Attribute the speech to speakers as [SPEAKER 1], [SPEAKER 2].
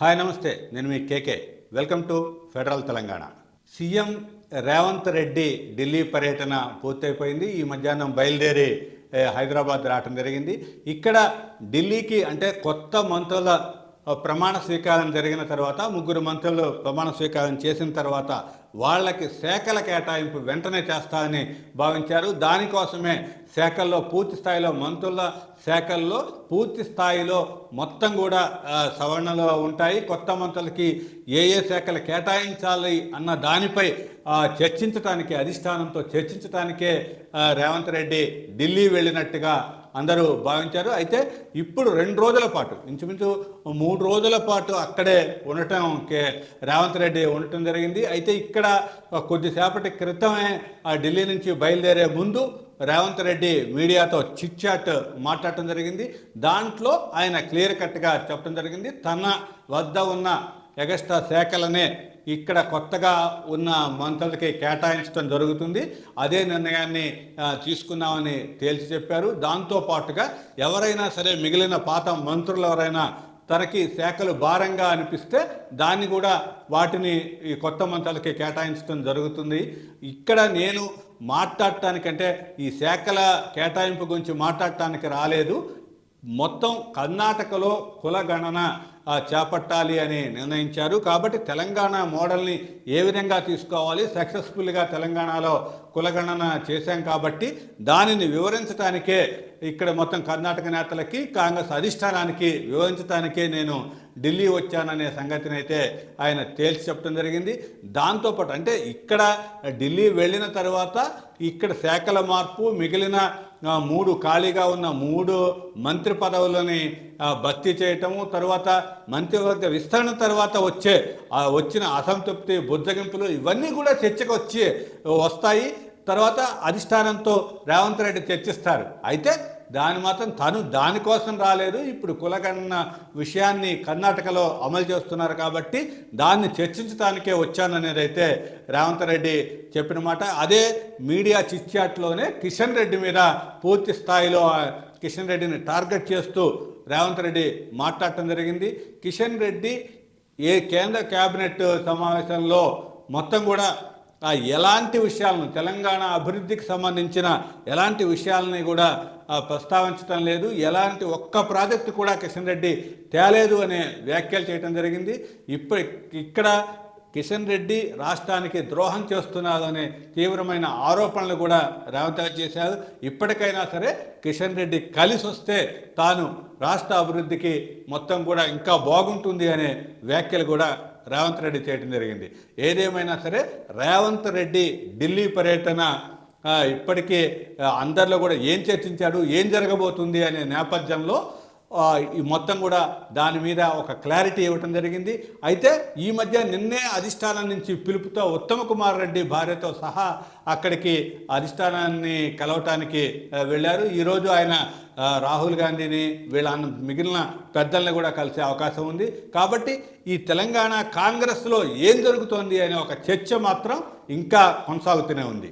[SPEAKER 1] Hi నమస్తే. నేను మీ KK. Welcome to federal Telangana. CM Revanth Reddy Delhi పర్యటన పూర్తయిపోయింది. ఈ మధ్యాహ్నం బయలుదేరి హైదరాబాద్ రావటం జరిగింది. ఇక్కడ ఢిల్లీకి అంటే కొత్త మంత్రుల ప్రమాణ స్వీకారం జరిగిన తర్వాత ముగ్గురు మంత్రులు ప్రమాణ స్వీకారం చేసిన తర్వాత వాళ్ళకి శాఖల కేటాయింపు వెంటనే చేస్తారని భావించారు. దానికోసమే శాఖల్లో పూర్తి స్థాయిలో మంత్రుల శాఖల్లో పూర్తి స్థాయిలో మొత్తం కూడా సవరణలో సవరణలు ఉంటాయి. కొత్త మంత్రులకి ఏ ఏ శాఖలు కేటాయించాలి అన్న దానిపై చర్చించటానికి అధిష్టానంతో చర్చించటానికే రేవంత్ రెడ్డి ఢిల్లీ వెళ్ళినట్టుగా అందరూ భావించారు. అయితే ఇప్పుడు రెండు రోజుల పాటు ఇంచుమించు మూడు రోజుల పాటు అక్కడే ఉండటం కే రేవంత్ రెడ్డి ఉండటం జరిగింది. అయితే ఇక్కడ కొద్దిసేపటి క్రితమే ఆ ఢిల్లీ నుంచి బయలుదేరే ముందు రేవంత్ రెడ్డి మీడియాతో చిట్ చాట్ మాట్లాడటం జరిగింది. దాంట్లో ఆయన క్లియర్ కట్గా చెప్పడం జరిగింది. తన వద్ద ఉన్న ఎగస్ట్రా శాఖలనే ఇక్కడ కొత్తగా ఉన్న మంత్రులకి కేటాయించడం జరుగుతుంది. అదే నిర్ణయాన్ని తీసుకున్నామని తేల్చి చెప్పారు. దాంతో పాటుగా ఎవరైనా సరే మిగిలిన పాత మంత్రులు ఎవరైనా తనకి శాఖలు భారంగా అనిపిస్తే దాన్ని కూడా వాటిని ఈ కొత్త మంత్రులకి కేటాయించడం జరుగుతుంది. ఇక్కడ నేను మాట్లాడటానికంటే ఈ శాఖల కేటాయింపు గురించి మాట్లాడటానికి రాలేదు. మొత్తం కర్ణాటకలో కులగణన చేపట్టాలి అని నిర్ణయించారు. కాబట్టి తెలంగాణ మోడల్ని ఏ విధంగా తీసుకోవాలి? సక్సెస్ఫుల్గా తెలంగాణలో కులగణన చేశాం కాబట్టి దానిని వివరించడానికే ఇక్కడ మొత్తం కర్ణాటక నేతలకి కాంగ్రెస్ అధిష్టానానికి వివరించడానికే నేను ఢిల్లీ వచ్చాననే సంగతిని అయితే ఆయన తేల్చి చెప్పడం జరిగింది. దాంతోపాటు అంటే ఇక్కడ ఢిల్లీ వెళ్ళిన తర్వాత ఇక్కడ శాఖల మార్పు మిగిలిన మూడు ఖాళీగా ఉన్న మూడు మంత్రి పదవులని భర్తీ చేయటము తర్వాత మంత్రివర్గ విస్తరణ తర్వాత వచ్చే వచ్చిన అసంతృప్తి బుజ్జగింపులు ఇవన్నీ కూడా చర్చకు వచ్చి వస్తాయి. తర్వాత అధిష్టానంతో రేవంత్ రెడ్డి చర్చిస్తారు. అయితే దాని మాత్రం తను దానికోసం రాలేదు. ఇప్పుడు కులగణన విషయాన్ని కర్ణాటకలో అమలు చేస్తున్నారు కాబట్టి దాన్ని చర్చించడానికే వచ్చాననేది అయితే రేవంత్ రెడ్డి చెప్పిన మాట. అదే మీడియా చిచ్చాట్లోనే కిషన్ రెడ్డి మీద పూర్తి స్థాయిలో కిషన్ రెడ్డిని టార్గెట్ చేస్తూ రేవంత్ రెడ్డి మాట్లాడటం జరిగింది. కిషన్ రెడ్డి ఏ కేంద్ర కేబినెట్ సమావేశంలో మొత్తం కూడా ఎలాంటి విషయాలను తెలంగాణ అభివృద్ధికి సంబంధించిన ఎలాంటి విషయాలని కూడా ప్రస్తావించటం ప్రస్తావించడం లేదు. ఎలాంటి ఒక్క ప్రాజెక్టు కూడా కిషన్ రెడ్డి తేలేదు అనే వ్యాఖ్యలు చేయడం జరిగింది. ఇప్పుడు ఇక్కడ కిషన్ రెడ్డి రాష్ట్రానికి ద్రోహం చేస్తున్నారు అనే తీవ్రమైన ఆరోపణలు కూడా రేవంత్ రెడ్డి చేశారు. ఇప్పటికైనా సరే కిషన్ రెడ్డి కలిసి వస్తే తాను రాష్ట్ర అభివృద్ధికి మొత్తం కూడా ఇంకా బాగుంటుంది అనే వ్యాఖ్యలు కూడా రేవంత్ రెడ్డి చేయడం జరిగింది. ఏదేమైనా సరే రేవంత్ రెడ్డి ఢిల్లీ పర్యటన ఇప్పటికీ ఇప్పటికే అందరిలో కూడా ఏం చర్చించాడు ఏం జరగబోతుంది అనే నేపథ్యంలో ఈ మొత్తం కూడా దాని మీద ఒక క్లారిటీ ఇవ్వటం జరిగింది. అయితే ఈ మధ్య నిన్నే అధిష్టానం నుంచి పిలుపుతో ఉత్తమ కుమార్ రెడ్డి భార్యతో సహా అక్కడికి అధిష్టానాన్ని కలవటానికి వెళ్ళారు. ఈరోజు ఆయన రాహుల్ గాంధీని వీళ్ళ మిగిలిన పెద్దల్ని కూడా కలిసే అవకాశం ఉంది. కాబట్టి ఈ తెలంగాణ కాంగ్రెస్లో ఏం జరుగుతోంది అనే ఒక చర్చ మాత్రం ఇంకా కొనసాగుతూనే ఉంది.